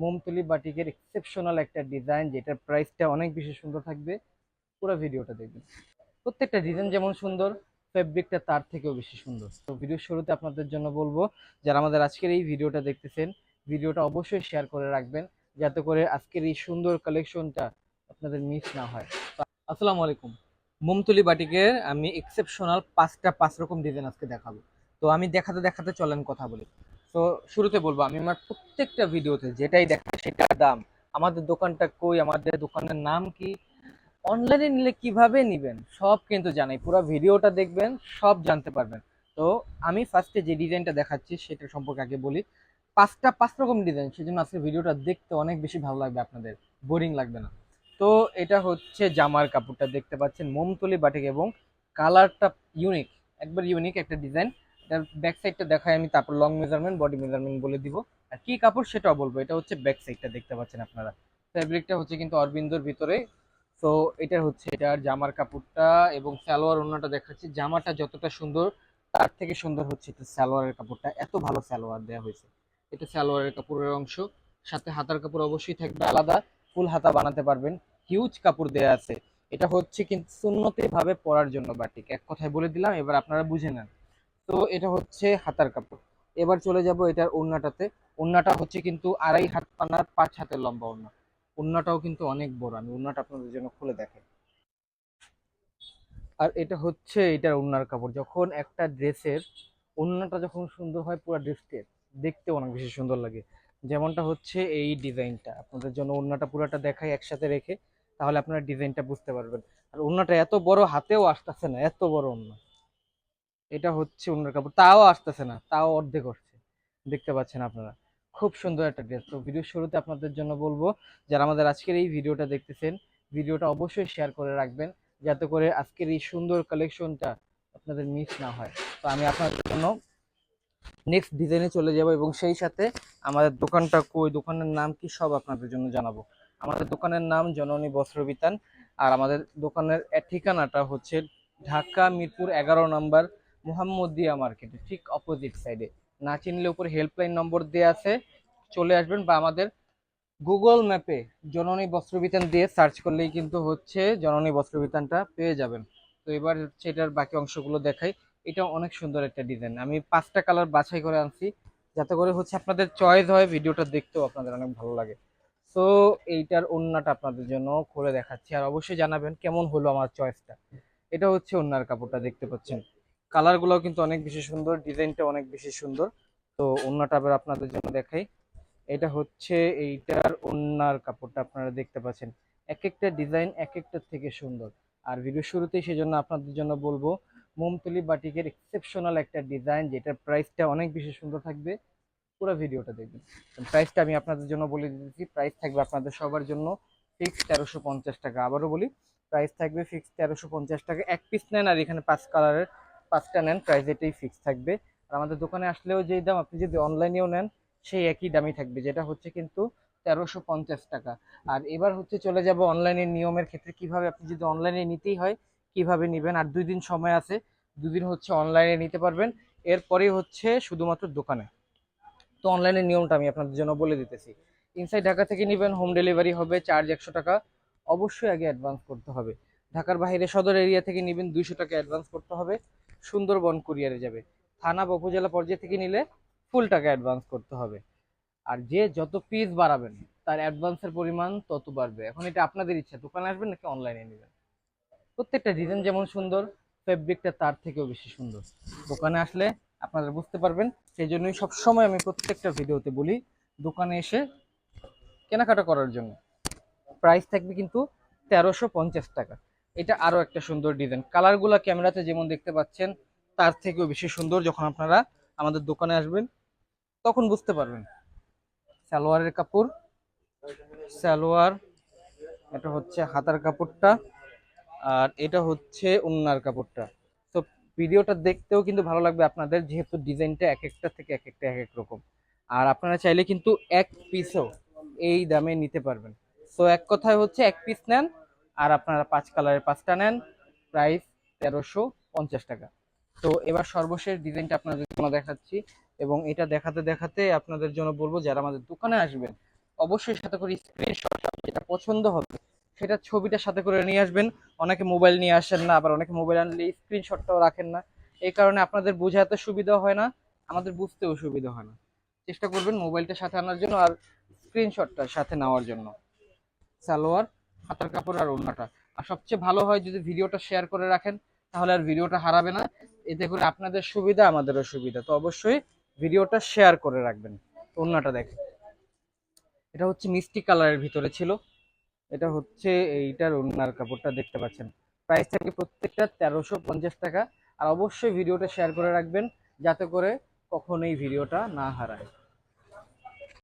মোমতুলি বাটিকের এক্সেপশনাল একটা ডিজাইন যেটার প্রাইসটা অনেক বেশি সুন্দর থাকবে। পুরো ভিডিওটা দেখবেন। প্রত্যেকটা ডিজাইন যেমন সুন্দর ফেব্রিকটা তার থেকেও বেশি সুন্দর। তো ভিডিওর শুরুতে আপনাদের জন্য বলব, যারা আমাদের আজকের এই ভিডিওটা দেখতেছেন, ভিডিওটা অবশ্যই শেয়ার করে রাখবেন, যাতে করে আজকের এই সুন্দর কালেকশনটা আপনাদের মিস না হয়। আসসালামু আলাইকুম। মোমতুলি বাটিকের আমি এক্সেপশনাল পাঁচটা পাঁচ রকম ডিজাইন আজকে দেখাবো। তো আমি দেখাতে দেখাতে চলেন কথা বলি। তো শুরুতে বলব, আমি আমার প্রত্যেকটা ভিডিওতে যেটাই দেখা সেটার দাম। আমাদের দোকানটা কই, আমাদের দোকানের নাম কি? অনলাইনে নিলে কীভাবে নিবেন? সব কিন্তু জানাই। পুরো ভিডিওটা দেখবেন, সব জানতে পারবেন। তো, আমি ফার্স্টে যে ডিজাইনটা দেখাচ্ছি, সেটা সম্পর্কে আগে বলি। পাঁচটা, পাঁচ রকম ডিজাইন, সেজন্য আজকে ভিডিওটা দেখতে অনেক বেশি ভালো লাগবে আপনাদের। বোরিং লাগবে না। তো, এটা হচ্ছে জামার কাপড়টা। দেখতে পাচ্ছেন, মোমতলি বাটিক এবং কালারটা ইউনিক একবার ইউনিক একটা ডিজাইন ব্যাক সাইডটা দেখাই আমি, তারপর লং মেজারমেন্ট বডি মেজারমেন্ট বলে দিব। আর কি কাপড় সেটাও বলব, এটা হচ্ছে ব্যাক সাইডটা দেখতে পাচ্ছেন আপনারা। ফ্যাব্রিকটা হচ্ছে কিন্তু অরবিন্দর ভিতরে। তো এটা হচ্ছে এটার জামার কাপড়টা এবং সালোয়ার ওড়নাটা দেখাচ্ছি। জামাটা যতটা সুন্দর, তার থেকে সুন্দর হচ্ছে এটা সালোয়ারের কাপড়টা। এত ভালো সালোয়ার দেওয়া হয়েছে। এটা সালোয়ারের কাপড়ের অংশ। সাথে হাতার কাপড় অবশ্যই থাকবে আলাদা। ফুল হাতা বানাতে পারবেন। হিউজ কাপড় দেয়া আছে। এটা হচ্ছে কিন্তু সুন্নতি ভাবে পরার জন্য বাটিক এক কথায় বলে দিলাম, এবার আপনারা বুঝে নেন। তো এটা হচ্ছে হাতার কাপড়। এবার চলে যাব এটার ওড়নাটাতে। ওড়নাটা হচ্ছে কিন্তু আড়াই হাত পানার পাঁচ হাতের লম্বা ওড়না। ওড়নাটাও কিন্তু অনেক বড়। আমি ওড়নাটা আপনাদের জন্য খুলে দেখাই। আর এটা হচ্ছে এটার ওড়নার কাপড়। যখন একটা ড্রেসের ওড়নাটা যখন সুন্দর হয় পুরো ড্রেসটা দেখতে অনেক বেশি সুন্দর লাগে। যেমনটা হচ্ছে এই ডিজাইনটা। আপনাদের জন্য ওড়নাটা পুরোটা দেখাই একসাথে রেখে, তাহলে আপনারা ডিজাইনটা বুঝতে পারবেন। আর ওড়নাটা এত বড়, হাতেও আসতেছে না। এত বড় ওড়না। এটা হচ্ছে ওড়নার কাপড়। তাও আসতেছে না, তাও অর্ধেক আসছে। দেখতে পাচ্ছেন আপনারা। খুব সুন্দর একটা ড্রেস। তো ভিডিওর শুরুতে আপনাদের জন্য বলব, যারা আমাদের আজকের এই ভিডিওটা দেখতেছেন, ভিডিওটা অবশ্যই শেয়ার করে রাখবেন, যাতে করে আজকের এই সুন্দর কালেকশনটা আপনাদের মিস না হয়। তো আমি আপনাদের জন্য নেক্সট ডিজাইনে চলে যাব এবং সেই সাথে আমাদের দোকানটা কই, দোকানের নাম কি সব আপনাদের জন্য জানাব। আমাদের দোকানের নাম জননী বস্ত্রবিতান আর আমাদের দোকানের ঠিকানাটা হচ্ছে ঢাকা মিরপুর এগারো নম্বর মোহাম্মদিয়া মার্কেটে ঠিক অপোজিট সাইডে না চিনলে উপরে হেল্পলাইন নম্বর দেওয়া আছে, চলে আসবেন বা আমাদের গুগল ম্যাপে জননী বস্ত্রবিতান দিয়ে সার্চ করলেই কিন্তু হচ্ছে জননী বস্ত্রবিতানটা পেয়ে যাবেন। তো এবার হচ্ছে এটার বাকি অংশগুলো দেখাই। এটা অনেক সুন্দর একটা ডিজাইন আমি পাঁচটা কালার বাছাই করে আনছি, যাতে করে হচ্ছে আপনাদের চয়েস হয়, ভিডিওটা দেখতেও আপনাদের অনেক ভালো লাগে। সো এইটার ওন্নাটা আপনাদের জন্য খুলে দেখাচ্ছি। আর অবশ্যই জানাবেন কেমন হলো আমার চয়েসটা এটা হচ্ছে ওন্নার কাপড়টা দেখতে পাচ্ছেন। কালারগুলো কিন্তু অনেক বেশি সুন্দর ডিজাইনটা অনেক বেশি সুন্দর। তো ওন্নাটা আবার আপনাদের জন্য দেখাই। এটা হচ্ছে এইটার ওন্নার কাপড়টা আপনারা দেখতে পাচ্ছেন। এক একটা ডিজাইন এক একটার থেকে সুন্দর। আর ভিডিও শুরুতেই সেজন্য আপনাদের জন্য বলব মোমতুলি বাটিকের এক্সেপশনাল একটা ডিজাইন যেটার প্রাইসটা অনেক বেশি সুন্দর থাকবে। পুরো ভিডিওটা দেখবেন। প্রাইসটা আমি আপনাদের জন্য বলে দিতেছি। প্রাইস থাকবে আপনাদের সবার জন্য ফিক্স তেরোশো টাকা। আবারও বলি প্রাইস থাকবে ফিক্স তেরোশো টাকা। এক পিস নেন আর এখানে পাঁচ কালারের পাঁচটা নেন প্রাইস এটাই ফিক্স থাকবে। আর আমাদের দোকানে আসলেও যেই দাম আপনি যদি অনলাইনেও নেন, সেই একই দামই থাকবে, যেটা হচ্ছে কিন্তু তেরোশো পঞ্চাশ টাকা। আর এবার হচ্ছে চলে যাব অনলাইনের নিয়মের ক্ষেত্রে, কীভাবে আপনি যদি অনলাইনে নিতেই হয়, কীভাবে নেবেন? আর দুই দিন সময় আছে, দুদিন হচ্ছে অনলাইনে নিতে পারবেন। এরপরে হচ্ছে শুধুমাত্র দোকানে। তো অনলাইনের নিয়মটা আমি আপনাদের জন্য বলে দিতেছি। ইনসাইড ঢাকা থেকে নেবেন হোম ডেলিভারি হবে চার্জ একশো টাকা। অবশ্যই আগে অ্যাডভান্স করতে হবে। ঢাকার বাইরে সদর এরিয়া থেকে নেবেন, দুইশো টাকা অ্যাডভান্স করতে হবে। সুন্দরবন কুরিয়ারে যাবে। থানা বা উপজেলা পর্যায়ে থেকে নিলে ফুল টাকা অ্যাডভান্স করতে হবে। আর যে যত পিস বাড়াবেন, তার অ্যাডভান্সের পরিমাণ তত বাড়বে। এখন এটা আপনাদের ইচ্ছা, দোকানে আসবেন নাকি অনলাইনে নেবেন? প্রত্যেকটা ডিজাইন যেমন সুন্দর ফেব্রিকটা তার থেকেও বেশি সুন্দর। দোকানে আসলে আপনারা বুঝতে পারবেন সেই জন্যই সবসময় আমি প্রত্যেকটা ভিডিওতে বলি, দোকানে এসে কেনাকাটা করার জন্য। প্রাইস থাকবে কিন্তু তেরোশো টাকা। এটা আরও একটা সুন্দর ডিজাইন। কালারগুলো ক্যামেরাতে যেমন দেখতে পাচ্ছেন, তার থেকেও বেশি সুন্দর যখন আপনারা আমাদের দোকানে আসবেন, তখন বুঝতে পারবেন। সালোয়ারের কাপড়, সালোয়ার, এটা হচ্ছে হাতার কাপড়টা, আর এটা হচ্ছে উন্নার কাপড়টা। তো ভিডিওটা দেখতেও কিন্তু ভালো লাগবে আপনাদের, যেহেতু ডিজাইনটা এক একটা থেকে এক একটা এক এক রকম। আর আপনারা চাইলে কিন্তু এক পিসও এই দামে নিতে পারবেন। তো এক কথায় হচ্ছে এক পিস নেন আর আপনারা পাঁচ কালারের পাঁচটা নেন, প্রাইস তেরোশো পঞ্চাশ টাকা। তো এবার সর্বশেষ ডিজাইনটা আপনাদের জন্য দেখাচ্ছি এবং এটা দেখাতে দেখাতে আপনাদের জন্য বলব, যারা আমাদের দোকানে আসবেন, অবশ্যই সাথে করে স্ক্রিনশট যেটা পছন্দ হবে, সেটা ছবিটা সাথে করে নিয়ে আসবেন। অনেকে মোবাইল নিয়ে আসেন না, আবার অনেকে মোবাইল আনলে স্ক্রিনশটটাও রাখেন না। এই কারণে আপনাদের বোঝাতে সুবিধা হয় না, আমাদের বুঝতেও সুবিধা হয় না। চেষ্টা করবেন মোবাইলটা সাথে আনার জন্য আর স্ক্রিনশটটা সাথে নেওয়ার জন্য। সালোয়ার হাতার কাপড় আর ওড়নাটা। আর সবচেয়ে ভালো হয় যদি ভিডিওটা শেয়ার করে রাখেন, তাহলে আর ভিডিওটা হারাবে না। এতে করে আপনাদের সুবিধা, আমাদেরও সুবিধা। তো অবশ্যই ভিডিওটা শেয়ার করে রাখবেন। ওড়নাটা দেখেন। এটা হচ্ছে মিষ্টি কালারের ভিতরে ছিল। এটা হচ্ছে এইটার ওড়নার কাপড়টা দেখতে পাচ্ছেন। প্রাইস থাকে প্রত্যেকটা তেরোশো পঞ্চাশ টাকা। আর অবশ্যই ভিডিওটা শেয়ার করে রাখবেন, যাতে করে কখনোই ভিডিওটা না হারায়।